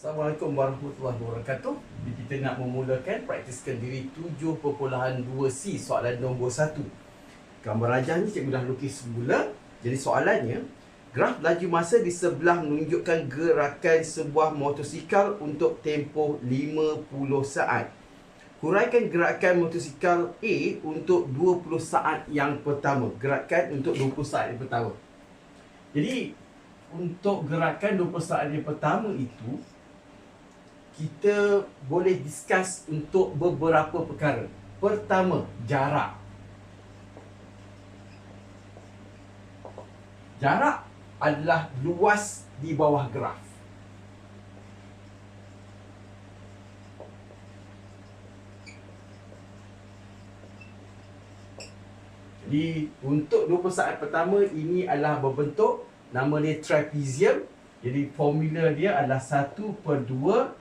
Assalamualaikum warahmatullahi wabarakatuh. Jadi kita nak memulakan praktiskan diri 7.2C soalan nombor 1. Gambar rajah ni cikgu dah lukis semula. Jadi soalannya, graf laju masa di sebelah menunjukkan gerakan sebuah motosikal untuk tempoh 50 saat. Huraikan gerakan motosikal A untuk 20 saat yang pertama. Gerakan untuk 20 saat yang pertama. Jadi untuk gerakan 20 saat yang pertama itu kita boleh discuss untuk beberapa perkara. Pertama, jarak. Jarak adalah luas di bawah graf. Jadi untuk 20 saat pertama ini adalah berbentuk nama dia trapezium. Jadi formula dia adalah 1 per 2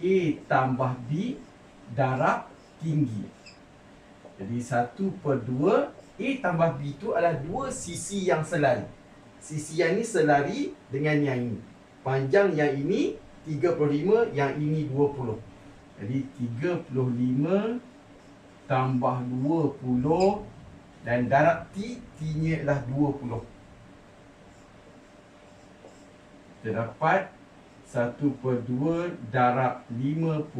A tambah B darab tinggi. Jadi 1 per 2 A tambah B itu adalah dua sisi yang selari. Sisi yang ini selari dengan yang ini. Panjang yang ini 35, yang ini 20. Jadi 35 tambah 20 dan darab T, T-nya adalah 20. Kita dapat 1 per 2 darab 55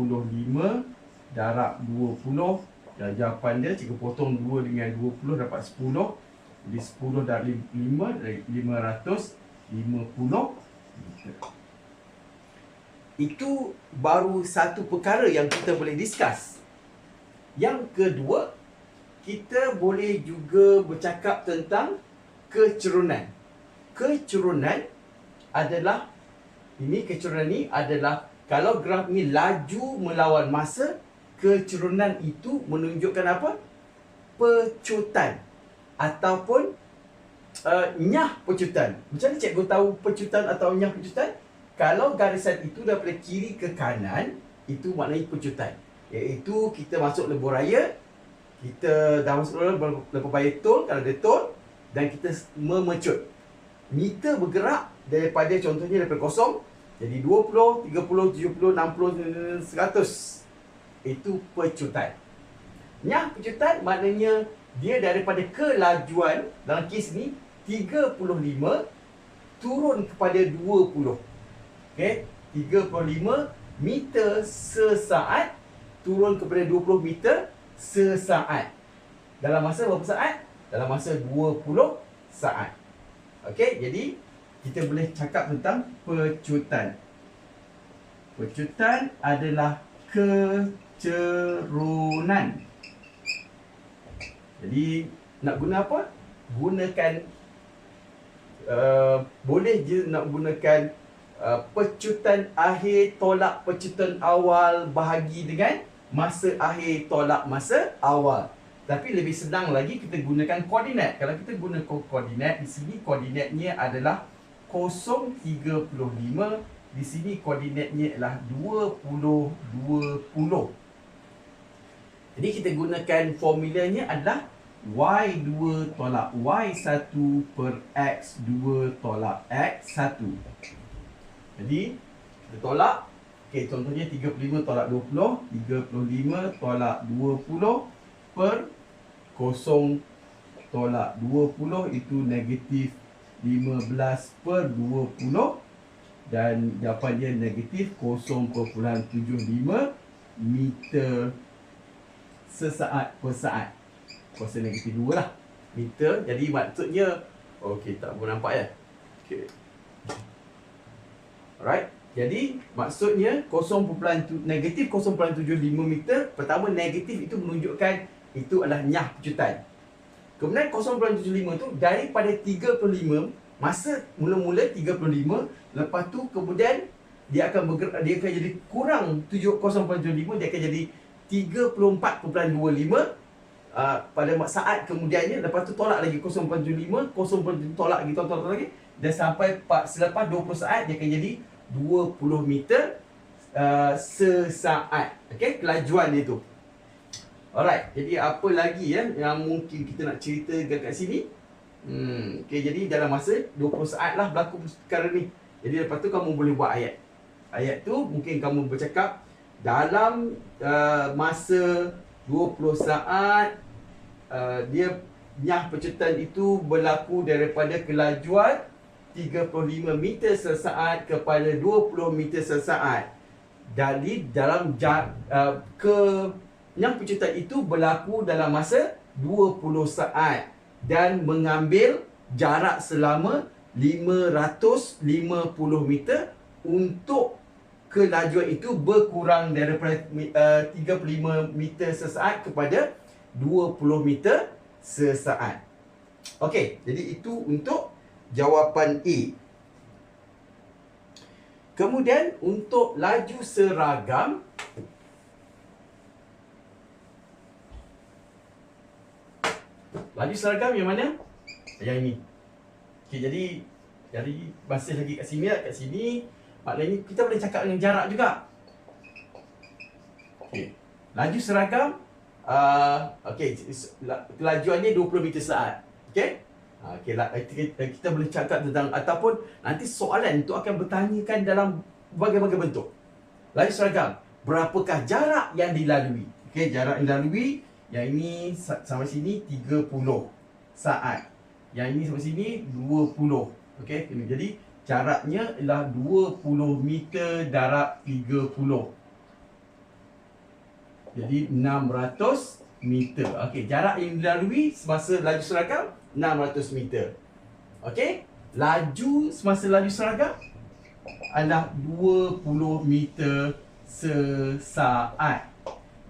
darab 20 dan jawapan dia jika potong 2 dengan 20 dapat 10 jadi 10 darab 5 dari 550 itu baru satu perkara yang kita boleh discuss. Yang kedua kita boleh juga bercakap tentang kecerunan kecerunan adalah ini kecerunan ni adalah kalau graf ni laju melawan masa kecerunan itu menunjukkan apa? Pecutan ataupun uh, nyah pecutan. Macam mana cikgu tahu pecutan atau nyah pecutan? Kalau garisan itu daripada kiri ke kanan itu maknanya pecutan. Iaitu kita masuk lebuh raya kita dah masuk lebuh raya tol kalau ada tol dan kita memecut. Meter bergerak daripada contohnya daripada kosong jadi 20, 30, 70, 60, 100 itu pecutan. Nyah pecutan maknanya dia daripada kelajuan dalam kes ni 35 turun kepada 20. Okey, 35 meter sesaat turun kepada 20 meter sesaat. Dalam masa berapa saat? Dalam masa 20 saat. Okey, jadi kita boleh cakap tentang pecutan. Pecutan adalah kecerunan. Jadi nak guna apa? Gunakan uh, boleh je nak gunakan uh, pecutan akhir tolak pecutan awal bahagi dengan masa akhir tolak masa awal. Tapi lebih senang lagi kita gunakan koordinat. Kalau kita guna koordinat di sini koordinatnya adalah 0.35 di sini koordinatnya adalah 20 20. Jadi kita gunakan formulanya adalah y2 tolak y1 per x2 tolak x1. Jadi kita tolak Okey, contohnya 35 tolak 20, 35 tolak 20 per 0 tolak 20 itu negatif 15 per 20 dan jawapan dia negatif 0.75 meter sesaat per saat. Kuasa negatif 2 lah. Meter jadi maksudnya okey tak boleh nampak ya. Okey. Alright jadi maksudnya 0. negatif 0.75 meter pertama negatif itu menunjukkan itu adalah nyah pecutan Kemudian 0.75 tu daripada 35 masa mula-mula 35 lepas tu kemudian dia akan bergerak dia akan jadi kurang 0.75 dia akan jadi 34.25 uh, pada saat kemudiannya lepas tu tolak lagi 0.75 0.75 tolak lagi tolak lagi dan sampai selepas 20 saat dia akan jadi 20 meter uh, sesaat. Okey kelajuan dia tu Alright, jadi apa lagi ya yang mungkin kita nak cerita dekat sini? Hmm, okay, jadi dalam masa 20 saat lah berlaku perkara ni. Jadi lepas tu kamu boleh buat ayat. Ayat tu mungkin kamu bercakap dalam uh, masa 20 saat uh, dia nyah pecutan itu berlaku daripada kelajuan 35 meter sesaat kepada 20 meter sesaat. Dari dalam uh, ke nyah pecutan itu berlaku dalam masa 20 saat dan mengambil jarak selama 550 meter untuk kelajuan itu berkurang daripada uh, 35 meter sesaat kepada 20 meter sesaat. Okey, jadi itu untuk jawapan A. Kemudian untuk laju seragam Laju seragam yang mana? Yang ini. Okey, jadi jadi masih lagi kat sini lah, kat sini Maknanya kita boleh cakap dengan jarak juga. Okey. Laju seragam uh, okey kelajuannya 20 meter saat. Okey? Uh, okey lah kita, boleh cakap tentang ataupun nanti soalan itu akan bertanyakan dalam berbagai-bagai bentuk. Laju seragam, berapakah jarak yang dilalui? Okey, jarak yang dilalui yang ini sampai sini 30 saat. Yang ini sampai sini 20. Okey, jadi jaraknya ialah 20 meter darab 30. Jadi 600 meter. Okey, jarak yang dilalui semasa laju seragam 600 meter. Okey, laju semasa laju seragam adalah 20 meter sesaat.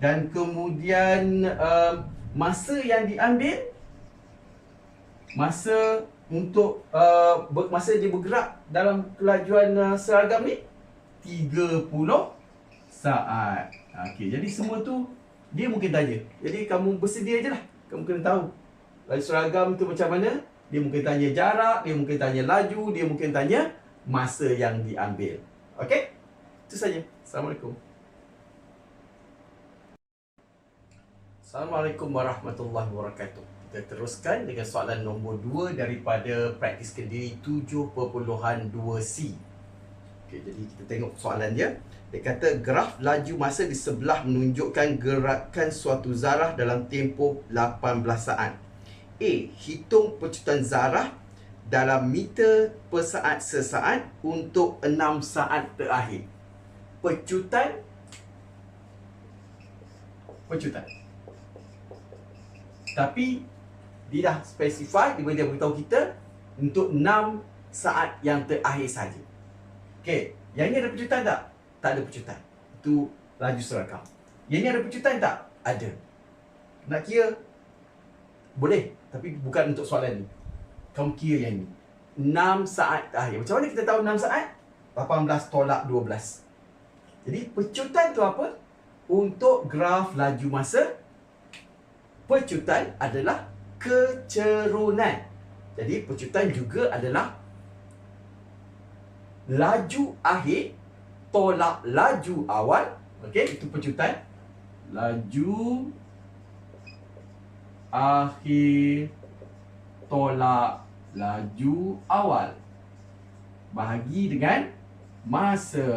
Dan kemudian uh, masa yang diambil masa untuk uh, masa dia bergerak dalam kelajuan uh, seragam ni 30 saat. Okey, jadi semua tu dia mungkin tanya. Jadi kamu bersedia je lah. Kamu kena tahu. Laju seragam tu macam mana? Dia mungkin tanya jarak, dia mungkin tanya laju, dia mungkin tanya masa yang diambil. Okey? Itu saja. Assalamualaikum. Assalamualaikum warahmatullahi wabarakatuh. Kita teruskan dengan soalan nombor 2 daripada praktis kendiri 7.2C. Okey, jadi kita tengok soalan dia. Dia kata graf laju masa di sebelah menunjukkan gerakan suatu zarah dalam tempoh 18 saat. A. Hitung pecutan zarah dalam meter per saat sesaat untuk 6 saat terakhir. Pecutan pecutan. Tapi dia dah specify dia boleh beritahu kita untuk 6 saat yang terakhir saja. Okey, yang ini ada pecutan tak? Tak ada pecutan. Itu laju seragam. Yang ini ada pecutan tak? Ada. Nak kira boleh, tapi bukan untuk soalan ni. Kamu kira yang ni. 6 saat terakhir. Macam mana kita tahu 6 saat? 18 tolak 12. Jadi pecutan tu apa? Untuk graf laju masa pecutan adalah kecerunan. Jadi pecutan juga adalah laju akhir tolak laju awal. Okey, itu pecutan. Laju akhir tolak laju awal. Bahagi dengan masa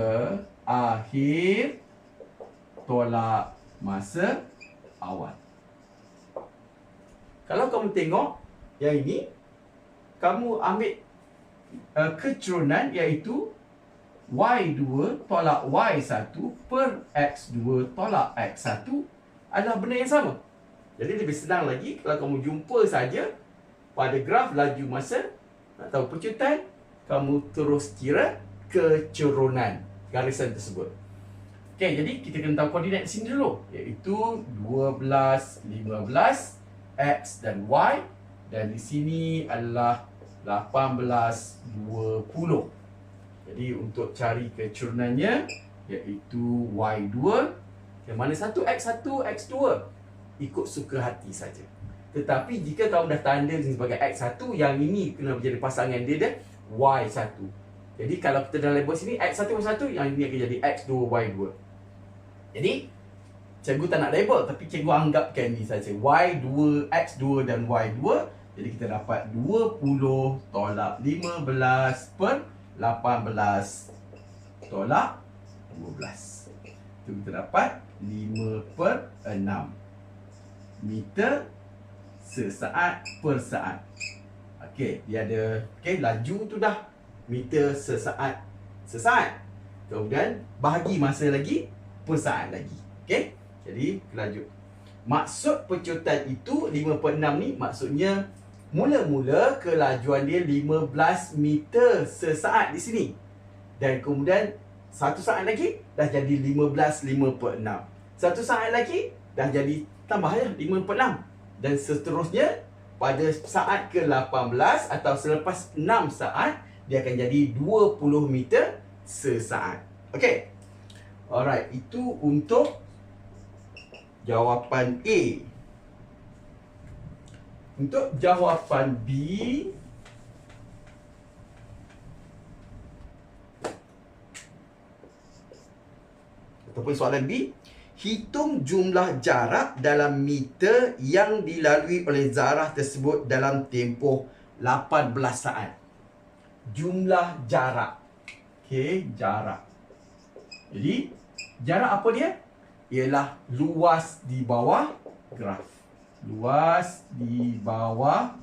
akhir tolak masa awal. Kalau kamu tengok yang ini, kamu ambil uh, kecurunan iaitu Y2 tolak Y1 per X2 tolak X1 adalah benda yang sama. Jadi lebih senang lagi kalau kamu jumpa saja pada graf laju masa atau pecutan, kamu terus kira kecurunan garisan tersebut. Okey, jadi kita kena tahu koordinat sini dulu iaitu 12, 15, X dan Y dan di sini adalah 18 20. Jadi untuk cari kecurunannya iaitu Y2 yang mana satu X1 X2 ikut suka hati saja. Tetapi jika kamu dah tanda sebagai X1 yang ini kena menjadi pasangan dia dia Y1. Jadi kalau kita dah label sini X1 Y1 yang ini akan jadi X2 Y2. Jadi cikgu tak nak label tapi cikgu anggapkan ni saja y2 x2 dan y2 jadi kita dapat 20 tolak 15 per 18 tolak 12. Itu kita dapat 5 per 6 meter sesaat per saat. Okey, dia ada okey laju tu dah meter sesaat sesaat. Kemudian bahagi masa lagi per saat lagi. Okey? Jadi lanjut. Maksud pencutan itu 5 per 6 ni maksudnya mula-mula kelajuan dia 15 meter sesaat di sini. Dan kemudian satu saat lagi dah jadi 15 5 per 6. Satu saat lagi dah jadi tambah ya 5 per 6. Dan seterusnya pada saat ke-18 atau selepas 6 saat dia akan jadi 20 meter sesaat. Okey. Alright, itu untuk jawapan A. Untuk jawapan B ataupun soalan B, hitung jumlah jarak dalam meter yang dilalui oleh zarah tersebut dalam tempoh 18 saat. Jumlah jarak. Okey, jarak. Jadi, jarak apa dia? Ialah luas di bawah graf. Luas di bawah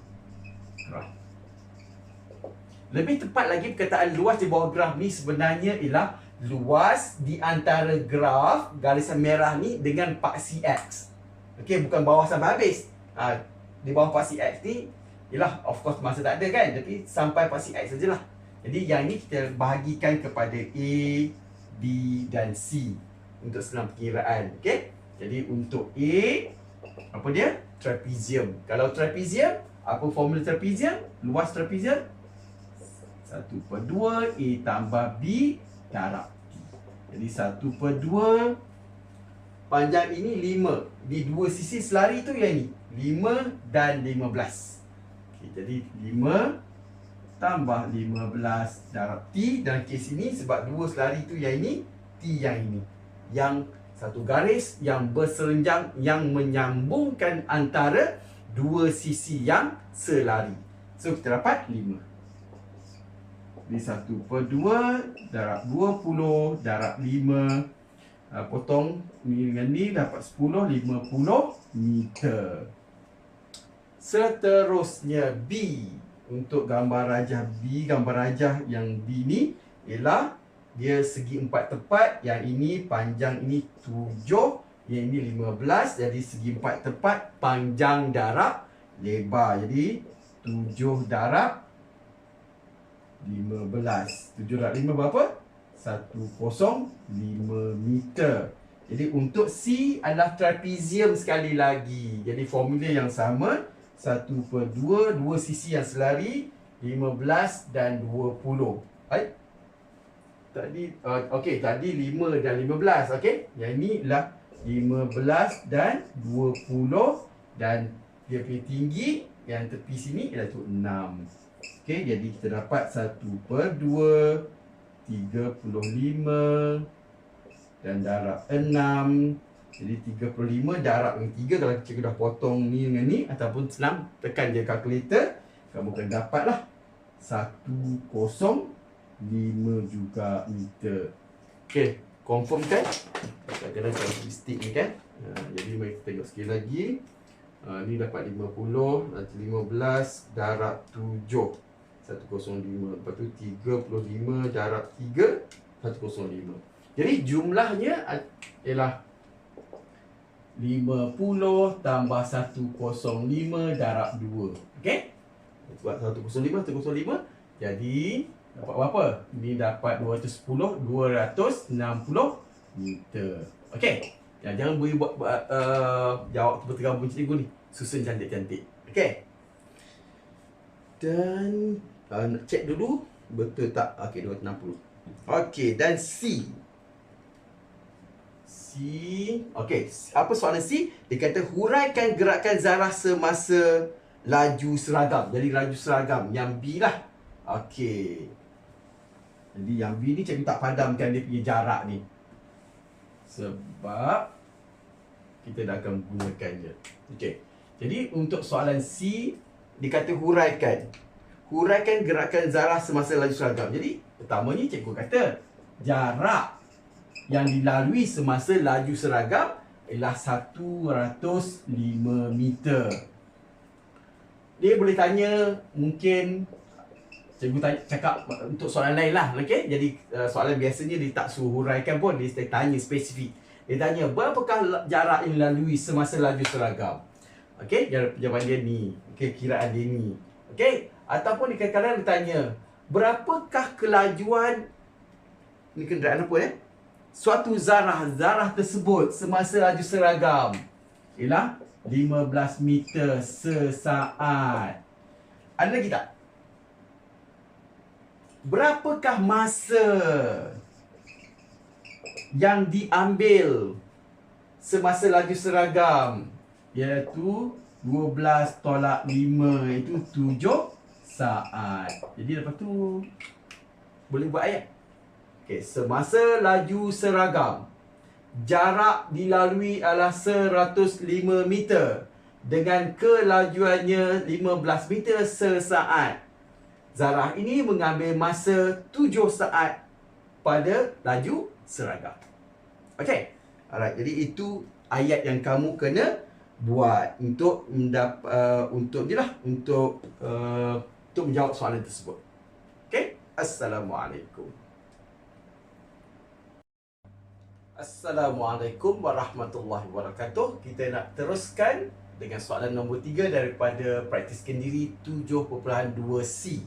graf. Lebih tepat lagi perkataan luas di bawah graf ni sebenarnya ialah luas di antara graf garisan merah ni dengan paksi X. Okey, bukan bawah sampai habis. Ha, di bawah paksi X ni ialah of course masa tak ada kan, tapi sampai paksi X sajalah. Jadi yang ni kita bahagikan kepada A, B dan C untuk senang perkiraan. Okey. Jadi untuk A apa dia? Trapezium. Kalau trapezium, apa formula trapezium? Luas trapezium 1 per 2 A tambah B darab. Jadi 1 per 2 panjang ini 5. Di dua sisi selari tu yang ni. 5 dan 15. Okay, jadi 5 tambah 15 darab T. Dalam kes ini sebab dua selari tu yang ini, T yang ini yang satu garis yang berserenjang yang menyambungkan antara dua sisi yang selari. So kita dapat 5. Ini 1 per 2 darab 20 darab 5 uh, potong ni dengan ni dapat 10 50 meter. Seterusnya B untuk gambar rajah B gambar rajah yang B ni ialah dia segi empat tepat yang ini panjang ini tujuh yang ini lima belas jadi segi empat tepat panjang darab lebar. Jadi tujuh darab lima belas. Tujuh darab lima berapa? satu kosong lima meter. Jadi untuk C adalah trapezium sekali lagi. Jadi formula yang sama satu per dua dua sisi yang selari lima belas dan dua puluh. Baik Tadi uh, okey tadi 5 dan 15 okey. Yang ni lah 15 dan 20 dan dia punya tinggi yang tepi sini ialah tu 6. Okey jadi kita dapat 1 per 2 35 dan darab 6 jadi 35 darab dengan 3 kalau cikgu dah potong ni dengan ni ataupun senang tekan je kalkulator kamu akan dapatlah 1 kosong 5 juga meter. Okey, confirm kan? Kita kena stick ni kan? Ha, jadi mari kita tengok sekali lagi. Ha, ni dapat 50, nanti 15 darab 7. 105. Lepas tu 35 darab 3, 105. Jadi jumlahnya ialah 50 tambah 105 darab 2. Okey? Buat 105, 105. Jadi Dapat berapa? Ini dapat 210, 260 meter. Okey. Ya, jangan boleh buat, buat uh, jawab tiga bunyi cikgu ni. Susun cantik-cantik. Okey. Dan uh, nak cek dulu betul tak? Okey, 260. Okey, dan C. C. Okey, apa soalan C? Dia kata huraikan gerakan zarah semasa laju seragam. Jadi laju seragam yang B lah. Okey. Jadi yang B ni cikgu tak padamkan dia punya jarak ni. Sebab kita dah akan gunakannya. Okey. Jadi untuk soalan C dikata huraikan. Huraikan gerakan zarah semasa laju seragam. Jadi pertamanya cikgu kata jarak yang dilalui semasa laju seragam ialah 105 meter. Dia boleh tanya mungkin cikgu tanya, cakap untuk soalan lain lah. Okay? Jadi uh, soalan biasanya dia tak suruh huraikan pun. Dia tanya spesifik. Dia tanya berapakah jarak yang dilalui semasa laju seragam. Okay? Jawapan dia ni. Okay? Kiraan dia ni. Okay? Ataupun dia kadang-kadang dia tanya berapakah kelajuan ni kenderaan apa eh? Suatu zarah, zarah tersebut semasa laju seragam ialah 15 meter sesaat. Ada lagi tak? Berapakah masa yang diambil semasa laju seragam? Iaitu 12 tolak 5 itu 7 saat. Jadi lepas tu boleh buat ayat. Okey, semasa laju seragam jarak dilalui adalah 105 meter dengan kelajuannya 15 meter sesaat. Zarah ini mengambil masa 7 saat pada laju seragam. Okey. Alright, jadi itu ayat yang kamu kena buat untuk mendap uh, untuk jelah untuk uh, untuk menjawab soalan tersebut. Okey? Assalamualaikum. Assalamualaikum warahmatullahi wabarakatuh. Kita nak teruskan dengan soalan nombor 3 daripada praktis kendiri 7.2C.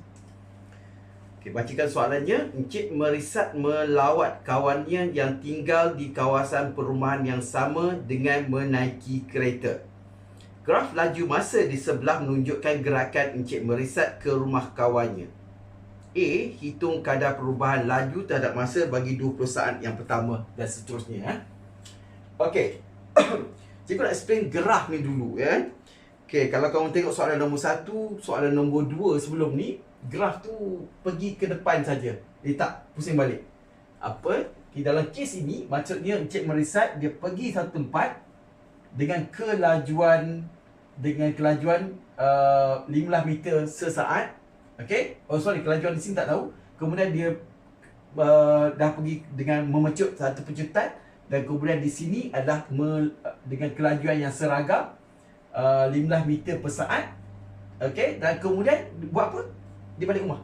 Okay, bacakan soalannya. Encik merisat melawat kawannya yang tinggal di kawasan perumahan yang sama dengan menaiki kereta. Graf laju masa di sebelah menunjukkan gerakan Encik merisat ke rumah kawannya. A. Hitung kadar perubahan laju terhadap masa bagi 20 saat yang pertama dan seterusnya. Ha? Okey. Cikgu nak explain graf ni dulu. Ya? Okey, kalau kamu tengok soalan nombor 1, soalan nombor 2 sebelum ni, graf tu pergi ke depan saja. Dia tak pusing balik. Apa? Di dalam kes ini, maksudnya Encik Merisat, dia pergi satu tempat dengan kelajuan dengan kelajuan uh, 15 meter sesaat. Okay? Oh sorry, kelajuan di sini tak tahu. Kemudian dia uh, dah pergi dengan memecut satu pecutan dan kemudian di sini adalah me, dengan kelajuan yang seragam uh, 15 meter per saat. Okay? Dan kemudian buat apa? Dia balik rumah.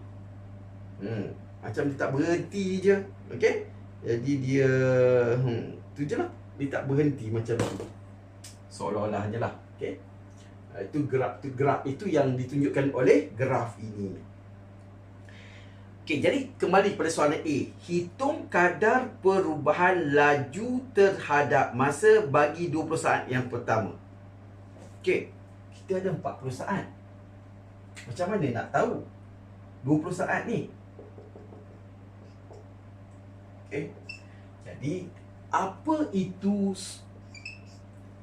Hmm. Macam dia tak berhenti je. Okay? Jadi dia... Hmm. Tu je lah. Dia tak berhenti macam tu. Seolah-olah je lah. Okay? Uh, itu graf itu graf itu yang ditunjukkan oleh graf ini. Okay, jadi kembali pada soalan A. Hitung kadar perubahan laju terhadap masa bagi 20 saat yang pertama. Okay, kita ada 40 saat. Macam mana nak tahu 20 saat ni. Okay. Jadi, apa itu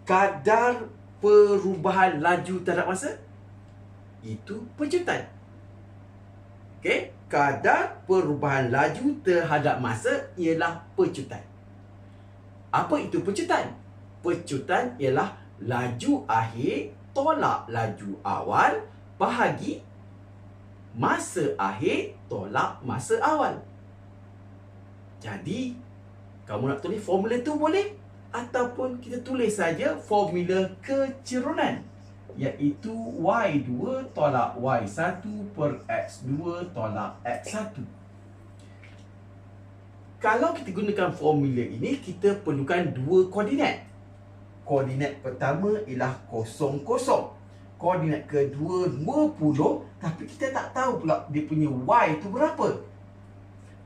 kadar perubahan laju terhadap masa? Itu pecutan. Okay. Kadar perubahan laju terhadap masa ialah pecutan. Apa itu pecutan? Pecutan ialah laju akhir tolak laju awal bahagi masa akhir tolak masa awal. Jadi, kamu nak tulis formula tu boleh ataupun kita tulis saja formula kecerunan iaitu y2 tolak y1 per x2 tolak x1. Kalau kita gunakan formula ini, kita perlukan dua koordinat. Koordinat pertama ialah kosong kosong koordinat kedua 20 tapi kita tak tahu pula dia punya y tu berapa.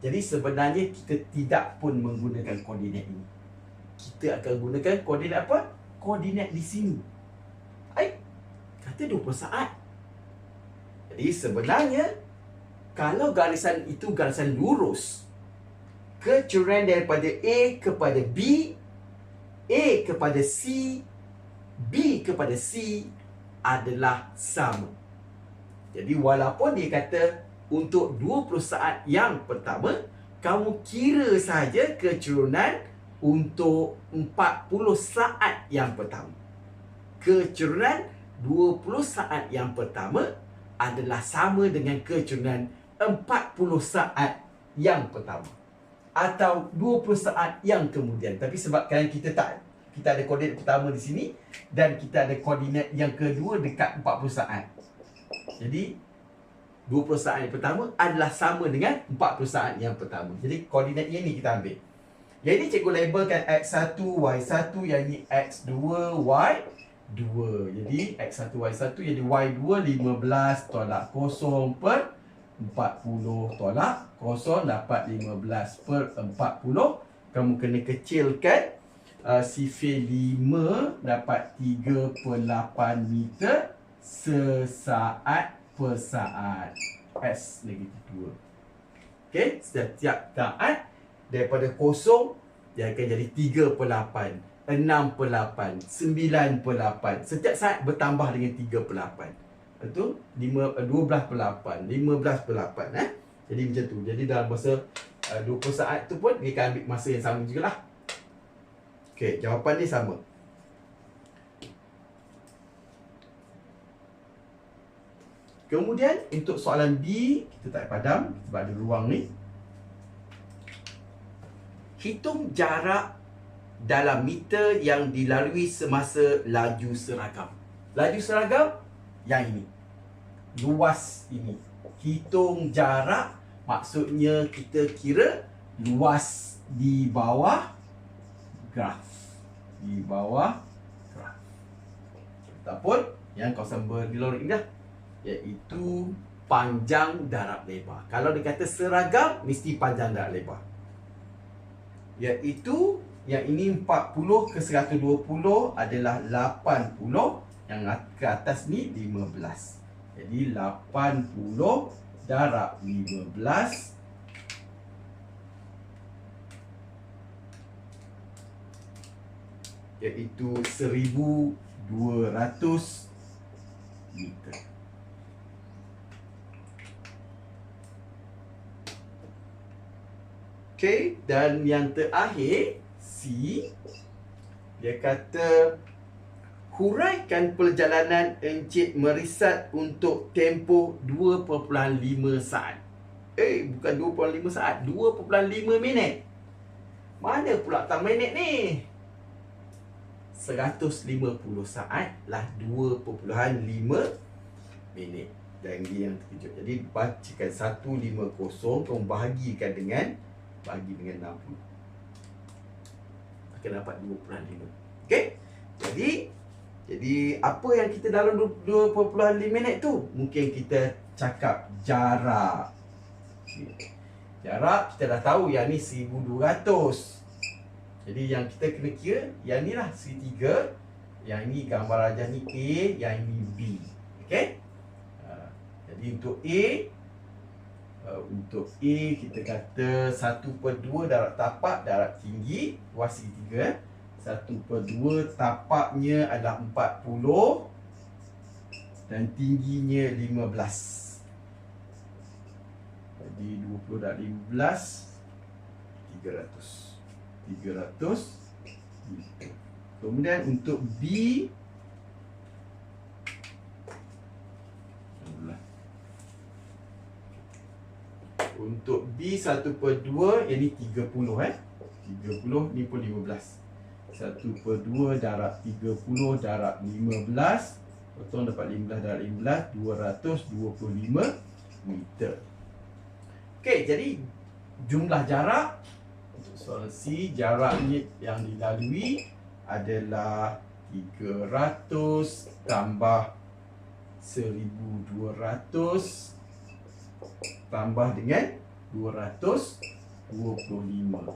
Jadi sebenarnya kita tidak pun menggunakan koordinat ini. Kita akan gunakan koordinat apa? Koordinat di sini. Ai kata 20 saat. Jadi sebenarnya kalau garisan itu garisan lurus kecurian daripada A kepada B A kepada C B kepada C adalah sama. Jadi walaupun dia kata untuk 20 saat yang pertama, kamu kira saja kecerunan untuk 40 saat yang pertama. Kecerunan 20 saat yang pertama adalah sama dengan kecerunan 40 saat yang pertama. atau 20 saat yang kemudian. Tapi sebabkan kita tak kita ada koordinat pertama di sini dan kita ada koordinat yang kedua dekat 40 saat. Jadi 20 saat yang pertama adalah sama dengan 40 saat yang pertama. Jadi koordinat yang ni kita ambil. Yang ini cikgu labelkan X1, Y1, yang ini X2, Y2. Jadi X1, Y1, jadi Y2 15 tolak 0 per 40 tolak 0 dapat 15 per 40. Kamu kena kecilkan uh, sifir 5 dapat 3 per 8 meter sesaat per saat. S negatif 2. Okey, setiap saat daripada kosong dia akan jadi 3 per 8, 6 per 8, 9 per 8. Setiap saat bertambah dengan 3 per 8. Betul? 5, 12 per 8, 15 per 8. Eh? Jadi macam tu. Jadi dalam masa uh, 20 saat tu pun dia akan ambil masa yang sama juga lah. Okey, jawapan ni sama. Kemudian untuk soalan B kita tak padam sebab ada ruang ni. Hitung jarak dalam meter yang dilalui semasa laju seragam. Laju seragam yang ini. Luas ini. Hitung jarak maksudnya kita kira luas di bawah graf. Di bawah graf. Ataupun yang kawasan bergelora ini dah iaitu panjang darab lebar. Kalau dia kata seragam, mesti panjang darab lebar. Iaitu yang ini 40 ke 120 adalah 80, yang ke atas ni 15. Jadi 80 darab 15 iaitu 1200 meter. Okay, dan yang terakhir C dia kata huraikan perjalanan Encik Merisat untuk tempoh 2.5 saat. Eh, bukan 2.5 saat, 2.5 minit. Mana pula tak minit ni? 150 saat lah 2.5 minit. Dan dia yang terkejut. Jadi bacakan 150 kamu bahagikan dengan bagi dengan 60 akan dapat 2.5 okey? Jadi jadi apa yang kita dalam 2.5 minit tu? Mungkin kita cakap jarak. Jarak kita dah tahu yang ni 1200 jadi yang kita kena kira yang ni lah segitiga yang ini gambar rajah ni A yang ini B. Okey? Uh, jadi untuk A uh, untuk A kita kata 1 per 2 darat tapak darat tinggi luas segitiga 1 per 2 tapaknya adalah 40 dan tingginya 15 jadi 20 darab 15 300 300 kemudian untuk B Untuk B 1 per 2 Yang ni 30 eh? 30 ni pun 15 1 per 2 darab 30 darab 15 Potong dapat 15 darab 15 225 meter. Okey jadi Jumlah jarak Soalan Jaraknya yang dilalui Adalah 300 Tambah 1200 tambah dengan 225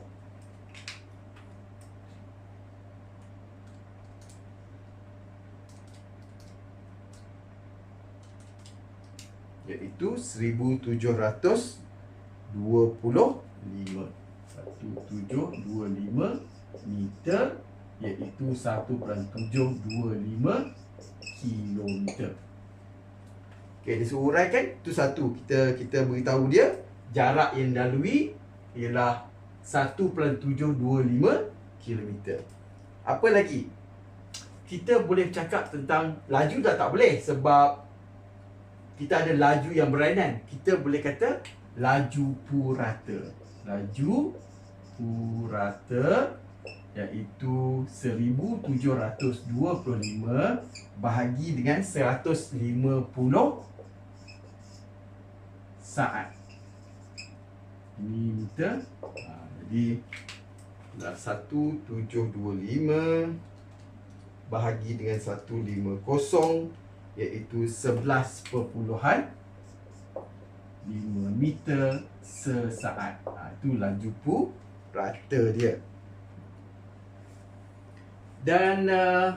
iaitu 1725 1725 meter iaitu 1.725 kilometer Okey, dia suruh uraikan tu satu. Kita kita beritahu dia jarak yang dilalui ialah 1.725 km. Apa lagi? Kita boleh cakap tentang laju dah tak boleh sebab kita ada laju yang berlainan. Kita boleh kata laju purata. Laju purata iaitu 1725 bahagi dengan 150 saat. Ini meter. Ha, jadi dah 1725 bahagi dengan 150 iaitu 11.5 meter sesaat. Ha, itu laju purata dia. Dan uh,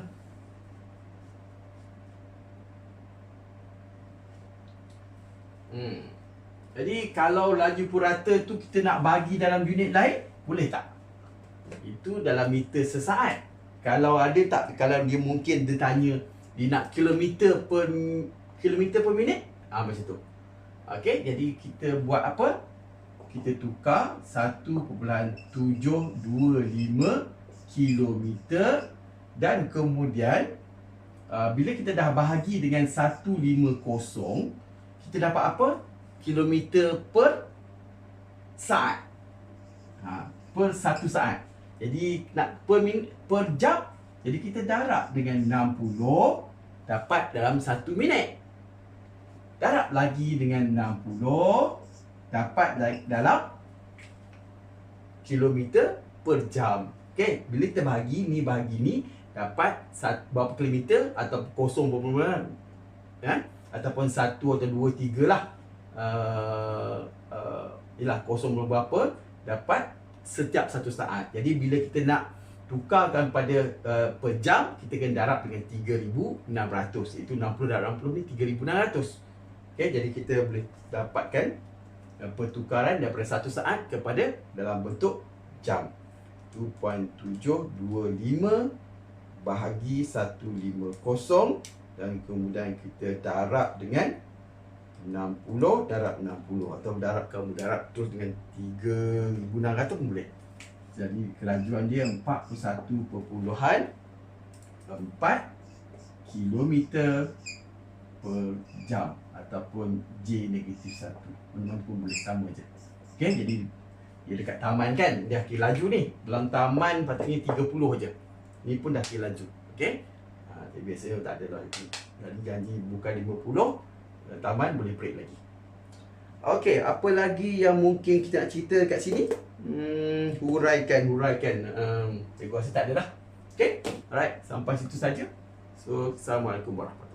hmm. jadi kalau laju purata tu kita nak bagi dalam unit lain boleh tak? Itu dalam meter sesaat. Kalau ada tak kalau dia mungkin dia tanya dia nak kilometer per kilometer per minit? Ah macam tu okey jadi kita buat apa? Kita tukar 1.725 kilometer dan kemudian uh, bila kita dah bahagi dengan 150 kita dapat apa? Kilometer per saat. Ha, per satu saat. Jadi nak per min per jam jadi kita darab dengan 60 dapat dalam satu minit darab lagi dengan 60 dapat dalam kilometer per jam. Okey bila kita bahagi ni bahagi ni dapat berapa kilometer atau kosong berapa bulan ya? Ataupun satu atau dua tiga lah. Uh, uh, ialah kosong berapa dapat setiap satu saat. Jadi bila kita nak tukarkan pada uh, per jam kita kena darab dengan 3600 itu 60 darab 60 ni 3600 okey jadi kita boleh dapatkan uh, pertukaran daripada satu saat kepada dalam bentuk jam 2.725 bahagi 150 dan kemudian kita darab dengan 60 darab 60 atau darab kamu darab terus dengan 3600 pun boleh. Jadi kelajuan dia 41.4 km per jam ataupun J negatif 1. Mana-mana pun boleh sama je. Okey, jadi dia dekat taman kan, dia akhir laju ni. Dalam taman patutnya 30 je. Ni pun dah kira laju Okay ha, Tapi biasanya tak ada lah Jadi janji bukan 50 Taman boleh break lagi Okay, apa lagi yang mungkin kita nak cerita kat sini? Hmm, huraikan, huraikan. Um, saya rasa tak ada lah. Okay, alright. Sampai situ saja. So, Assalamualaikum warahmatullahi